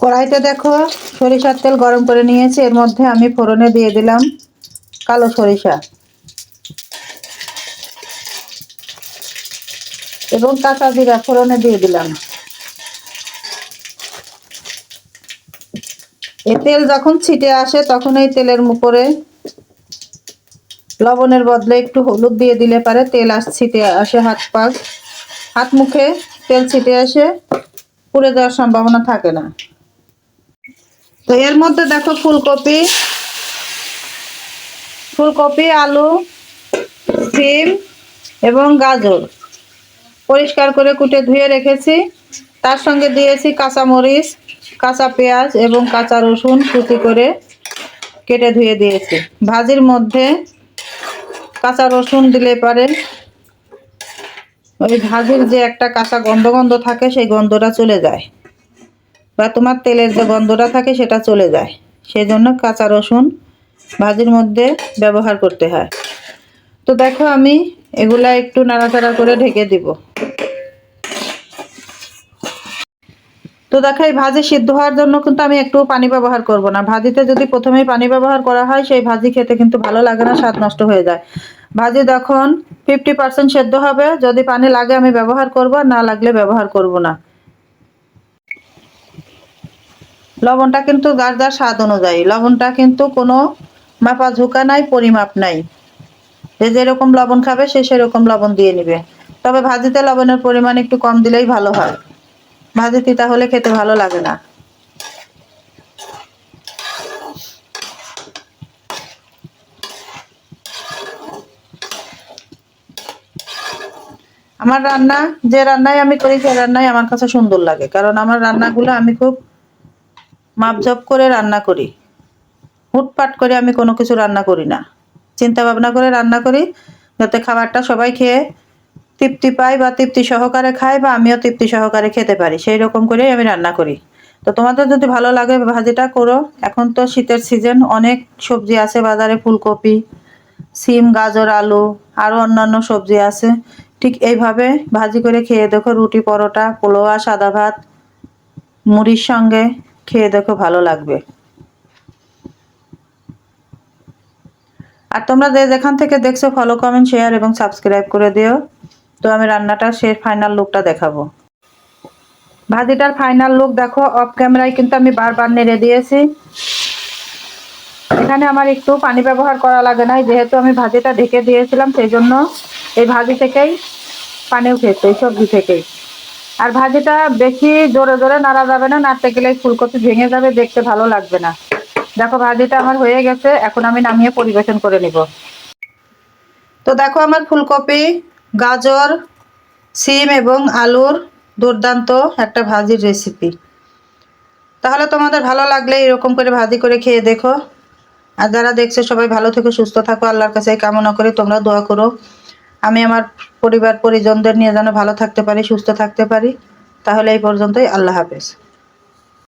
কড়াইতে দেখো, সরিষার তেল গরম করে নিয়েছি। এর মধ্যে আমি ফোড়নে দিয়ে দিলাম কালো সরিষা। এবং কাঁচা জিরা ফোড়নে দিয়ে দিলাম। এই তেল যখন ছিটে আসে, তখন এই তেলের উপরে লবণের বদলে একটু হলুদ দিয়ে দিলে পারে। তেল আস, ছিটে আসে হাত পাক হাত মুখে তেল ছিটে আসে। পুড়ে যাওয়ার সম্ভাবনা থাকে না। তো এর মধ্যে দেখো ফুলকপি। ফুলকপি, আলু, সিম এবং গাজর। পরিষ্কার করে কুটে ধুয়ে রেখেছি। তার সঙ্গে দিয়েছি কাঁচামরিচ, কাঁচা পেঁয়াজ এবং কাঁচা রসুন কুচি করে কেটে ধুয়ে দিয়েছি। ভাজির মধ্যে কাঁচা রসুন দিলে পারে। ওই ভাজির যে একটা কাঁচা গন্ধ গন্ধ থাকে, সেই গন্ধটা চলে যায়। বা তোমার তেলের যে গন্ধটা থাকে, সেটা চলে যায়। সেই জন্য কাঁচা রসুন ভাজির মধ্যে ব্যবহার করতে হয়। তো দেখো আমি এগুলা একটু নাড়াচাড়া করে ঢেকে দিব। তো দেখো, এই ভাজি সিদ্ধ হওয়ার জন্য কিন্তু আমি একটু পানি ব্যবহার করব না। ভাজিতে যদি প্রথমেই পানি ব্যবহার করা হয়, সেই ভাজি খেতে কিন্তু ভালো লাগে না, স্বাদ নষ্ট হয়ে যায়। ভাজি যখন ফিফটি পার্সেন্ট সেদ্ধ হবে। যদি পানি লাগে আমি ব্যবহার করব না লাগলে ব্যবহার করব না। লবণটা কিন্তু যার যার স্বাদ অনুযায়ী। লবণটা কিন্তু কোনো মাপা ঝুঁকা নাই, পরিমাপ নাই। যে যেরকম লবণ খাবে, সে সেরকম লবণ দিয়ে নিবে। তবে ভাজিতে লবণের পরিমাণ একটু কম দিলেই ভালো হয়। ভাজিতে তাহলে খেতে ভালো লাগে না। আমার রান্না, যে রান্নাই আমি করি, সে রান্নাই আমার কাছে সুন্দর লাগে। কারণ আমার রান্নাগুলো আমি খুব মাপঝপ করে রান্না করি। হুটপাট করে আমি কোনো কিছু রান্না করি না। চিন্তা ভাবনা করে রান্না করি, যাতে খাবারটা সবাই খেয়ে তৃপ্তি পায় বা তৃপ্তি সহকারে খায় বা আমিও তৃপ্তি সহকারে খেতে পারি। সেই রকম করেই আমি রান্না করি। তো তোমাদের যদি ভালো লাগে ভাজিটা করো। এখন তো শীতের সিজন, অনেক সবজি আছে বাজারে, ফুলকপি, সিম, গাজর, আলু আরও অন্যান্য সবজি আছে। ঠিক এইভাবে ভাজি করে খেয়ে দেখো, রুটি, পরোটা পোলোয়া সাদা ভাত, মুড়ির সঙ্গে খেয়ে দেখো ভালো লাগবে। আর তোমরা যে যেখান থেকে দেখছ ফলো কমেন্ট শেয়ার এবং সাবস্ক্রাইব করে দিও। তো আমি রান্নাটা শেষ ফাইনাল লুকটা দেখাবো। ভাজিটার ফাইনাল লুক দেখো অফ ক্যামেরায় কিন্তু আমি বারবার নেড়ে দিয়েছি। এখানে আমার একটু পানি ব্যবহার করা লাগে না যেহেতু আমি ভাজিটা ঢেকে দিয়েছিলাম সেই জন্য এই ভাজি থেকেই পানি উঠেছে সবজি থেকেই। আর ভাজিটা বেশি জোরে জোরে নাড়া যাবে না, নাড়তে গেলে ফুলকপি ভেঙে যাবে, দেখতে ভালো লাগবে না। দেখো, ভাজিটা আমার হয়ে গেছে, এখন আমি নামিয়ে পরিবেশন করে নিব। তো দেখো, আমার ফুলকপি, গাজর, সিম এবং আলুর দুর্দান্ত একটা ভাজির রেসিপি তাহলে তোমাদের ভালো লাগলে এরকম করে ভাজি করে খেয়ে দেখো। আর যারা দেখছে সবাই ভালো থেকে, সুস্থ থাকো, আল্লাহর কাছে কামনা করে, তোমরা দোয়া করো। আমি আমার পরিবার, পরিজনদের নিয়ে যেন ভালো থাকতে পারি, সুস্থ থাকতে পারি। তাহলে এই পর্যন্তই, আল্লাহ হাফেজ।